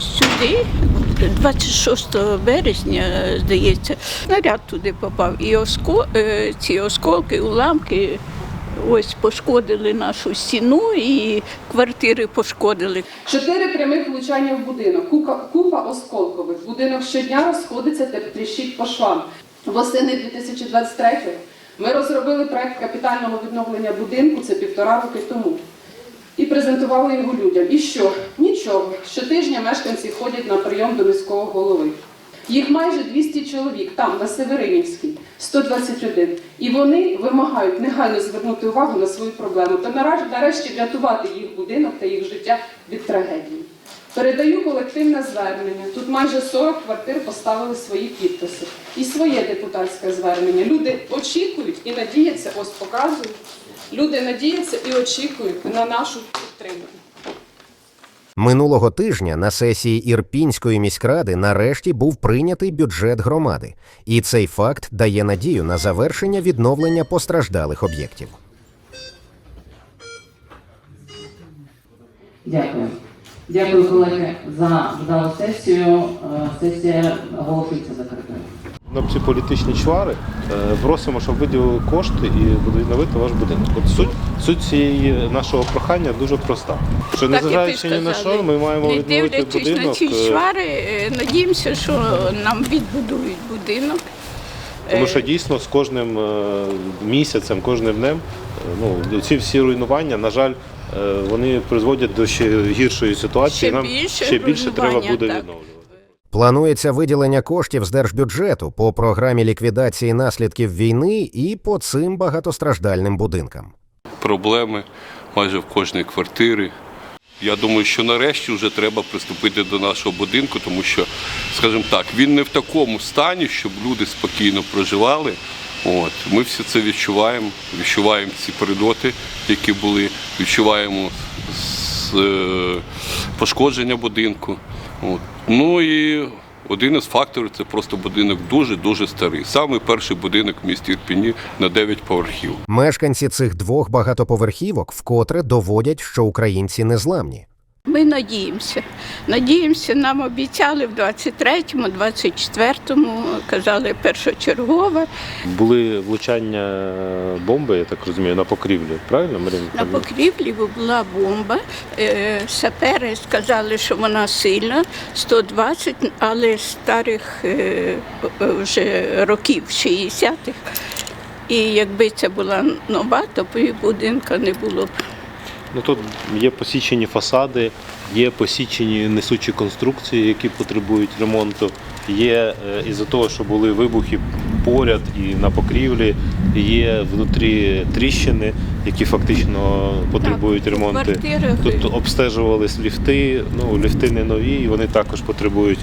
сюди 26 березня, здається, снаряд туди попав. І оско... е, ці осколки, уламки ось пошкодили нашу стіну і квартири пошкодили. Чотири прямих влучання в будинок, купа, купа осколкових. Будинок щодня розходиться та тріщить по швам. Восени 2023-го ми розробили проект капітального відновлення будинку, це півтора роки тому. І презентували його людям. І що? Нічого. Щотижня мешканці ходять на прийом до міського голови. Їх майже 200 чоловік там, на Северинівській, 121. І вони вимагають негайно звернути увагу на свою проблему та нарешті врятувати їх будинок та їх життя від трагедії. Передаю колективне звернення. Тут майже 40 квартир поставили свої підписи. І своє депутатське звернення. Люди очікують і надіються, ось показую. Люди надіються і очікують на нашу підтримку. Минулого тижня на сесії Ірпінської міськради нарешті був прийнятий бюджет громади, і цей факт дає надію на завершення відновлення постраждалих об'єктів. Дякую. Дякую, колеги, за вдалу сесію. Е, Сесія оголошується закритою. На ці політичні чвари е, просимо, щоб виділили кошти і відновити ваш будинок. От суть, суть цієї нашого прохання дуже проста. Що незважаючи ні на що, ми маємо Не відновити дивлячись на ці е, чвари, е, надіємося, що нам відбудують будинок. Тому що дійсно з кожним місяцем, кожним днем, ну ці всі руйнування, на жаль, вони призводять до ще гіршої ситуації. Ще Нам більше ще більше треба буде так. відновлювати. Планується виділення коштів з держбюджету по програмі ліквідації наслідків війни і по цим багатостраждальним будинкам. проблеми майже в кожній квартирі. Я думаю, що нарешті вже треба приступити до нашого будинку, тому що, скажімо так, він не в такому стані, щоб люди спокійно проживали. От. Ми всі це відчуваємо, відчуваємо ці передоти, які були, відчуваємо з, е, пошкодження будинку. От. Ну і один із факторів це просто будинок дуже-дуже старий. Саме перший будинок в місті Ірпіні на 9 поверхів. Мешканці цих двох багатоповерхівок вкотре доводять, що українці незламні. Ми надіємося. Надіємося, нам обіцяли в 23-му, 24-му, казали першочергове. Були влучання бомби, я так розумію, на покрівлі. Правильно, Марина? На покрівлі була бомба. Е, Сапери сказали, що вона сильна, 120, але старих е, вже років 60-х. І якби це була нова, то будинка не було б. Ну тут є посічені фасади, є посічені несучі конструкції, які потребують ремонту. Є е, із-за того, що були вибухи поряд і на покрівлі, є внутрі тріщини, які фактично потребують Так, ремонту. квартирах. Тут обстежувались ліфти. Ну ліфти не нові, і вони також потребують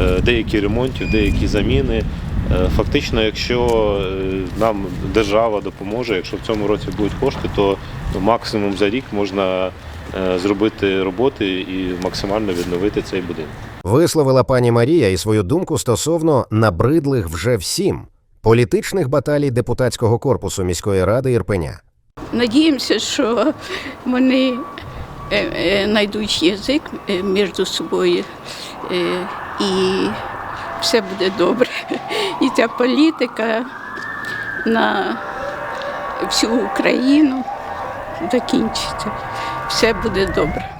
е, деякі ремонтів, деякі заміни. Е, Фактично, якщо нам держава допоможе, якщо в цьому році будуть кошти, то максимум за рік можна е, зробити роботи і максимально відновити цей будинок. Висловила пані Марія і свою думку стосовно набридлих вже всім політичних баталій депутатського корпусу міської ради Ірпеня. Надіємося, що вони е, е, знайдуть язик між собою і все буде добре. І ця політика на всю Україну закінчиться. Все буде добре.